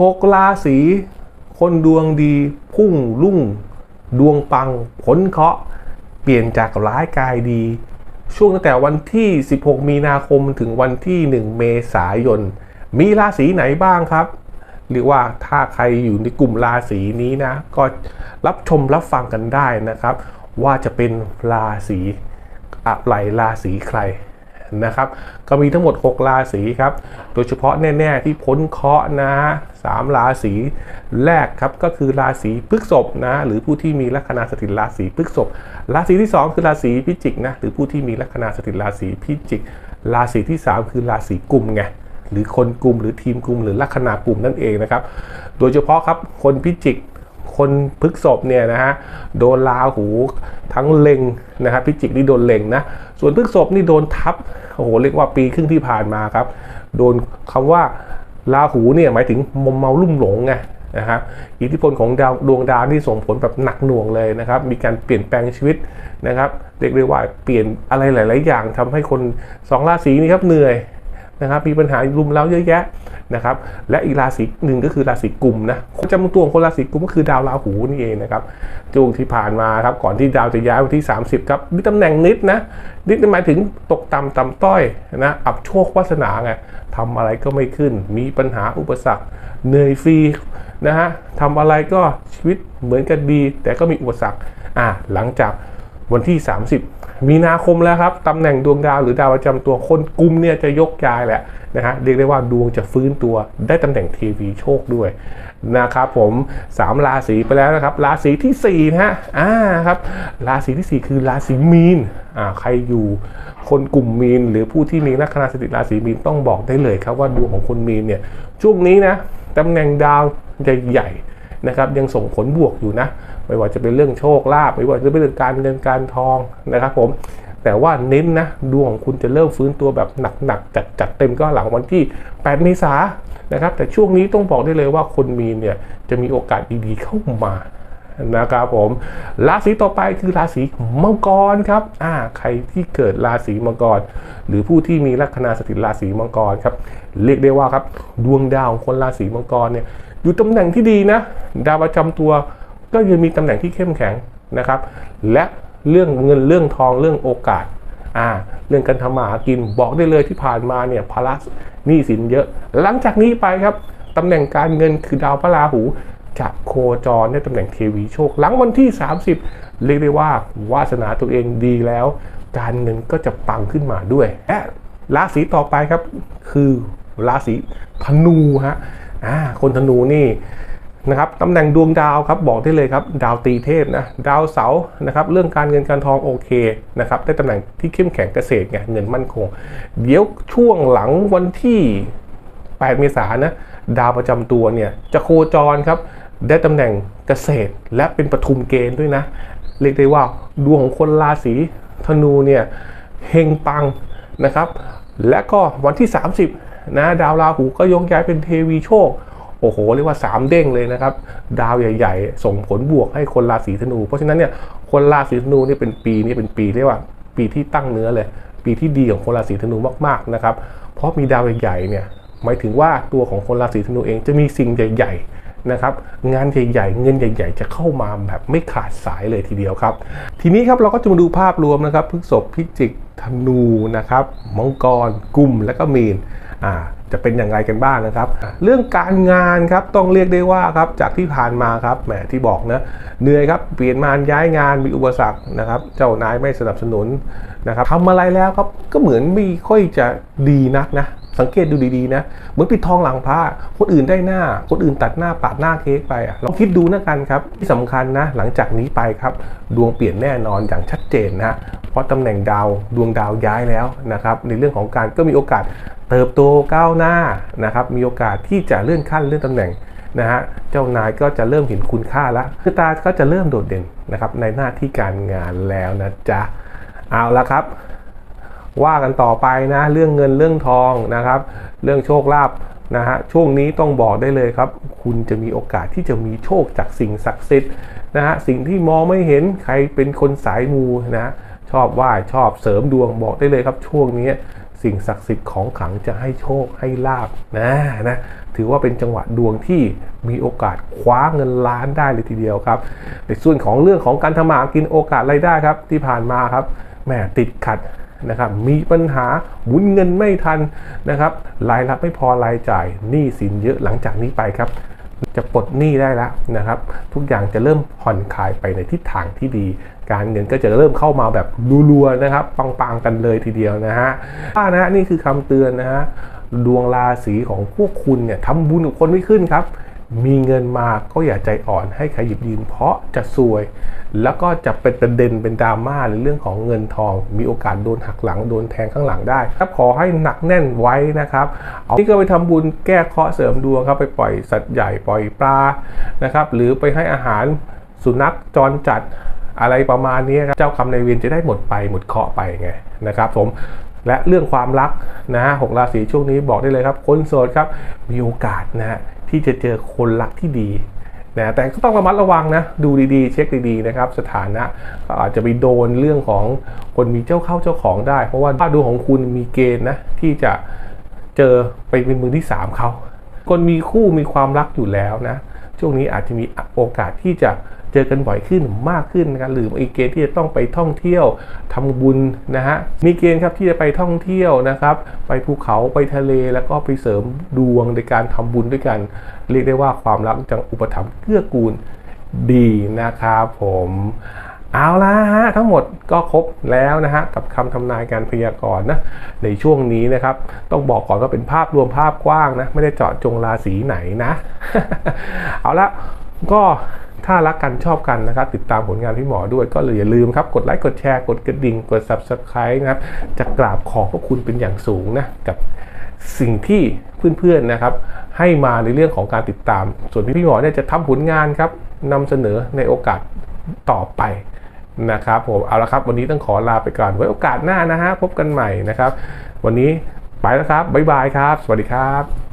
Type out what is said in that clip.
หกราศี คนดวงดีพุ่งรุ่ง ดวงปัง ผลเคาะ เปลี่ยนจากร้ายกายดี ช่วงตั้งแต่วันที่ 16 มีนาคมถึงวันที่ 1 เมษายน มีราศีไหนบ้างครับเรียกว่าถ้าใครอยู่ในกลุ่มราศีนี้นะ ก็รับชมรับฟังกันได้นะครับ ว่าจะเป็นราศีอะไรราศีใคร นะครับ ก็มีทั้งหมด 6 ราศีครับ โดยเฉพาะแน่ ๆ ที่พ้นเคราะห์นะสามราศีแรกครับก็คือราศีพฤษภนะหรือผู้ที่มีลัคนาสถิตราศีพฤษภราศีที่ 2 คือราศีพิจิกนะหรือผู้ที่มีลัคนาสถิตราศีพิจิก ราศีที่ 3 คือราศีกุมไงหรือคนกลุ่มหรือทีมกลุ่มหรือลัคนากลุ่มนั่นเองนะครับ โดยเฉพาะครับคนพิจิก คนพฤกษบเนี่ยนะฮะโดนลาหูทั้งเล็งนะครับพิจิกนี่โดนเล็งนะส่วนพฤกษบนี่โดนทับโอ้โหเรียกว่าปีครึ่งที่ผ่านมาครับโดนคำว่าลาหูเนี่ยหมายถึงมมเมาลุ่มหลงไงนะครับอิทธิพลของดาวดวงดาวที่ส่งผลแบบหนักหน่วงเลยนะครับ มีการเปลี่ยนแปลงชีวิตนะครับเรียกได้ว่าเปลี่ยนอะไรหลาย ๆ อย่างทำให้คนสองราศีนี้ครับเหนื่อย นะครับมีปัญหารุมเร้าเยอะแยะนะครับและอีกราศีหนึ่งก็คือราศีกุมนะคนจำตัวของคนราศีกุมก็คือดาวราหูนี่เองนะครับช่วงที่ผ่านมาครับก่อนที่ดาวจะย้ายวันที่ 30ครับมีตำแหน่งนิดนะนิดหมายถึงตกต่ำต่ำต้อยนะอับโชควาสนาไงทำอะไรก็ไม่ขึ้น มีปัญหาอุปสรรคเหนื่อยฟรีนะฮะทำอะไรก็ชีวิตเหมือนกันดี แต่ก็มีอุปสรรคอะหลังจาก วันที่ 30 มีนาคมแล้วครับตำแหน่งดวงดาวหรือดาวประจำตัวคนกลุ่มเนี่ยจะยกย้ายแหละนะฮะเรียกได้ว่าดวงจะฟื้นตัวได้ตำแหน่งทีวีโชคด้วยนะครับผม 3 ราศีไปแล้วนะครับราศีที่4นะฮะอ่าครับราศีที่ 4 คือราศีมีนอ่าใครอยู่คนกลุ่มมีน หรือผู้ที่มีลัคนาสถิตราศีมีนต้องบอกได้เลยครับว่าดวงของคนมีนเนี่ยช่วงนี้นะตำแหน่งดาวใหญ่ๆ นะครับยังส่งผลบวกอยู่นะ ไม่ว่าจะเป็นเรื่องโชคลาภไม่ว่าจะเป็นเรื่องการเงินการทองนะครับผมแต่ว่าเน้นนะดวงของคุณจะเริ่มฟื้นตัวแบบหนักๆจัดจัดเต็มก็หลังวันที่ 8 เมษายนนะครับ แต่ช่วงนี้ต้องบอกได้เลยว่าคนมีเนี่ยจะมีโอกาสดีๆเข้ามานะครับผมราศีต่อไปคือราศีมังกรครับอ่าใครที่เกิดราศีมังกร หรือผู้ที่มีลัคนาสถิตราศีมังกรครับเรียกได้ว่าครับดวงดาวของคนราศีมังกรเนี่ย อยู่ตำแหน่งที่ดีนะ ดาวประจำตัวก็ยังมีตำแหน่งที่เข้มแข็งนะครับ และเรื่องเงินเรื่องทองเรื่องโอกาสอ่าเรื่องการทำมาหากินบอกได้เลยที่ผ่านมาเนี่ยภาระหนี้สินเยอะ หลังจากนี้ไปครับตำแหน่งการเงินคือดาวพระราหูจะโคจรในตำแหน่งเทวีโชค หลังวันที่ 30 เรียกได้ว่าวาสนาตัวเองดีแล้ว การเงินก็จะปังขึ้นมาด้วยและราศีต่อไปครับคือราศีธนูฮะ อ่าคนธนูนี่นะครับตำแหน่งดวงดาวครับบอกได้เลยครับ ดาวตีเทพนะดาวเสาร์นะครับเรื่องการเงินการทองโอเคนะครับได้ตำแหน่งที่เข้มแข็งเกษตรไงเงินมั่นคง เดี๋ยวช่วงหลังวันที่ 8 เมษายนนะดาวประจำตัวเนี่ยจะโคจรครับได้ตำแหน่งเกษตรและเป็นปฐุมเกณฑ์ด้วยนะ เรียกได้ว่าดวงของคนราศีธนูเนี่ยเฮงปังนะครับ และก็วันที่ 30 นะดาวราหูก็ยกย้ายเป็นเทวีโชคโอ้โหเรียกว่า 3 เด้งเลยนะครับ ดาวใหญ่ ๆ ส่งผลบวกให้คนราศีธนู เพราะฉะนั้นเนี่ยคนราศีธนูนี่เป็นปีนี้เป็นปีเรียกว่า ปีที่ตั้งเนื้อเลย ปีที่ดีของคนราศีธนูมากๆนะครับเพราะมีดาวใหญ่ๆเนี่ยหมายถึงว่าตัวของคนราศีธนูเองจะมีสิ่งใหญ่ ๆนะครับงานใหญ่ๆ เงินใหญ่ ๆ จะเข้ามาแบบไม่ขาดสายเลยทีเดียวครับ ทีนี้ครับเราก็จะมาดูภาพรวมนะครับพฤษภพิจิก ธนูนะครับมังกรกุมและก็มีนอ่าจะเป็นอย่างไรกันบ้างนะครับ เรื่องการงานครับต้องเรียกได้ว่าครับจากที่ผ่านมาครับแหมที่บอกนะเหนื่อยครับเปลี่ยนมานย้ายงานมีอุปสรรคนะครับ เจ้านายไม่สนับสนุนนะครับทำอะไรแล้วครับก็เหมือนไม่ค่อยจะดีนักนะ สังเกตดูดีๆนะเหมือนปิดทองหลังพระคนอื่นได้หน้า คนอื่นตัดหน้าปาดหน้าเค้กไปอะลองคิดดูนะกันครับ ที่สำคัญนะ หลังจากนี้ไปครับ ดวงเปลี่ยนแน่นอนอย่างชัดเจนนะเพราะตำแหน่งดาวดวงดาวย้ายแล้วนะครับในเรื่องของการก็มีโอกาสเติบโตก้าวหน้านะครับมีโอกาสที่จะเลื่อนขั้นเลื่อนตำแหน่งนะฮะเจ้านายก็จะเริ่มเห็นคุณค่าแล้วคือตาก็จะเริ่มโดดเด่นนะครับในหน้าที่การงานแล้วนะจ๊ะเอาละครับ ว่ากันต่อไปนะ เรื่องเงินเรื่องทองนะครับ เรื่องโชคลาภนะฮะช่วงนี้ต้องบอกได้เลยครับ คุณจะมีโอกาสที่จะมีโชคจากสิ่งศักดิ์สิทธิ์นะฮะสิ่งที่มองไม่เห็นใครเป็นคนสายมูนะชอบไหว้ชอบเสริมดวงบอกได้เลยครับ ช่วงนี้สิ่งศักดิ์สิทธิ์ของขลังจะให้โชคให้ลาบนะนะถือว่าเป็นจังหวะดวงที่มีโอกาสคว้าเงินล้านได้เลยทีเดียวครับ ในส่วนของเรื่องของการทำมากินโอกาสรายได้ครับที่ผ่านมาครับแหมติดขัด นะครับมีปัญหาหมุนเงินไม่ทันนะครับรายรับไม่พอรายจ่ายหนี้สินเยอะหลังจากนี้ไปครับ จะปลดหนี้ได้แล้วนะครับ ทุกอย่างจะเริ่มผ่อนคลายไปในทิศทางที่ดี การเงินก็จะเริ่มเข้ามาแบบรัวๆนะครับปังๆกันเลยทีเดียวนะฮะว่านะฮะนี่คือคำเตือนนะฮะดวงราศีของพวกคุณเนี่ยทำบุญกับคนไม่ขึ้นครับ มีเงินมาก็อย่าใจอ่อนให้ใครหยิบยืมเพราะจะซวย แล้วก็จะเป็นประเด็นเป็นดราม่าในเรื่องของเงินทอง มีโอกาสโดนหักหลังโดนแทงข้างหลังได้ครับขอให้หนักแน่นไว้นะครับเอาที่ก็ไปทำบุญแก้เคราะห์เสริมดวงครับไปปล่อยสัตว์ใหญ่ปล่อยปลานะครับหรือไปให้อาหารสุนัขจรจัดอะไรประมาณนี้ครับเจ้ากรรมนายเวรจะได้หมดไปหมดเคราะห์ไปไงนะครับผมและเรื่องความรักนะฮะหกราศีช่วงนี้บอกได้เลยครับ คนโสดครับมีโอกาสนะฮะ ที่จะเจอคนรักที่ดีนะแต่ก็ต้องระมัดระวังนะ ดูดีๆ เช็คดีๆนะครับ สถานะก็อาจจะไปโดนเรื่องของคนมีเจ้าเข้าเจ้าของได้ เพราะว่าถ้าดูของคุณมีเกณฑ์นะที่จะเจอไปเป็นมือที่สามเขาคนมีคู่มีความรักอยู่แล้วนะ ช่วงนี้อาจจะมีโอกาสที่จะ เจอกันบ่อยขึ้นมากขึ้นนะครับหรืออีกเกณฑ์ที่จะต้องไปท่องเที่ยวทำบุญนะฮะมีเกณฑ์ครับที่จะไปท่องเที่ยวนะครับ ไปภูเขาไปทะเลแล้วก็ไปเสริมดวงในการทำบุญด้วยกัน เรียกได้ว่าความรักจังอุปถัมภ์เกื้อกูลดีนะครับผมเอาละฮะทั้งหมดก็ครบแล้วนะฮะกับคำทำนายการพยากรณ์นะในช่วงนี้นะครับ ต้องบอกก่อนว่าเป็นภาพรวมภาพกว้างนะ ไม่ได้เจาะจงราศีไหนนะ เอาละก็ ถ้ารักกันชอบกันนะครับ ติดตามผลงานพี่หมอด้วยก็เลยอย่าลืมครับ กดไลค์กดแชร์กดกระดิ่งกด subscribe นะครับ จะกราบขอบพระคุณเป็นอย่างสูงนะ กับสิ่งที่เพื่อนๆนะครับ ให้มาในเรื่องของการติดตาม ส่วนพี่หมอเนี่ยจะทำผลงานครับนำเสนอในโอกาสต่อไปนะครับผมเอาละครับ วันนี้ต้องขอลาไปก่อนไว้โอกาสหน้านะฮะพบกันใหม่นะครับ วันนี้ไปแล้วครับบ๊ายบายครับ สวัสดีครับ